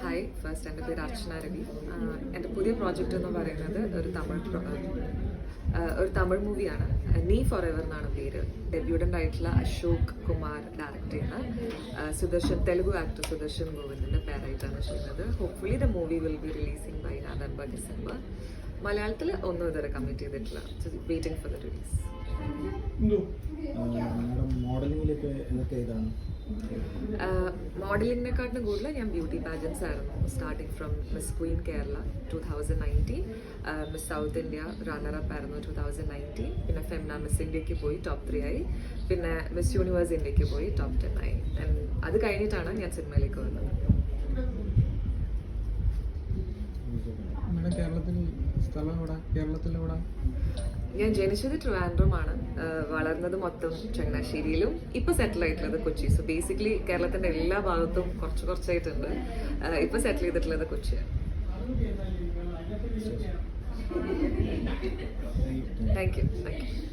Hi first എന്റെ പേര് അർച്ചന രവി. എന്റെ പുതിയ പ്രോജക്റ്റ് എന്ന് പറയുന്നത് ഒരു തമിഴ് ഒരു തമിഴ് മൂവിയാണ് നീ ഫോർ എവർ എന്നാണ് പേര്. ഡെബ്യൂഡന്റ് ആയിട്ടുള്ള അശോക് കുമാർ ഡയറക്റ്റ് ചെയ്യുന്ന സുദർശൻ തെലുഗു ആക്ടർ സുദർശൻ ഗോവിന്ദിന്റെ പേരായിട്ടാണ് ചെയ്യുന്നത്. Hopefully the movie will be releasing by November December മലയാളത്തിൽ ഒന്നും ഇതുവരെ കമ്മിറ്റ് ചെയ്തിട്ടില്ല. വെയിറ്റിംഗ് ഫോർ ദ റിലീസ് ഇതാണ്. മോഡലിങ്ങിനെക്കാട്ടിലും കൂടുതൽ ഞാൻ ബ്യൂട്ടി പാജൻസ് ആയിരുന്നു. Starting from miss queen Kerala two thousand nineteen miss south India runner up ആയിരുന്നു ടു തൗസൻഡ് നയന്റീൻ പിന്നെ ഫെംന മിസ് ഇന്ത്യയ്ക്ക് പോയി ടോപ്പ് ത്രീ ആയി. പിന്നെ മിസ് യൂണിവേഴ്സ് ഇന്ത്യയ്ക്ക് പോയി ടോപ്പ് ടെൻ ആയി. അത് കഴിഞ്ഞിട്ടാണ് ഞാൻ സിനിമയിലേക്ക് വന്നത് കേരളത്തിൽ സ്ഥലം എവിടെ കേരളത്തിൽ എവിടെ ഞാൻ ജനിച്ചത് ട്രിവാൻഡ്രമാണ്. വളർന്നത് മൊത്തം ചങ്ങനാശ്ശേരിയിലും ഇപ്പൊ സെറ്റിൽ ആയിട്ടുള്ളത് കൊച്ചി. സോ ബേസിക്കലി കേരളത്തിന്റെ എല്ലാ ഭാഗത്തും കുറച്ച് കുറച്ചായിട്ടുണ്ട്. ഇപ്പൊ സെറ്റിൽ ചെയ്തിട്ടുള്ളത് കൊച്ചിയാണ് താങ്ക് യു താങ്ക് യു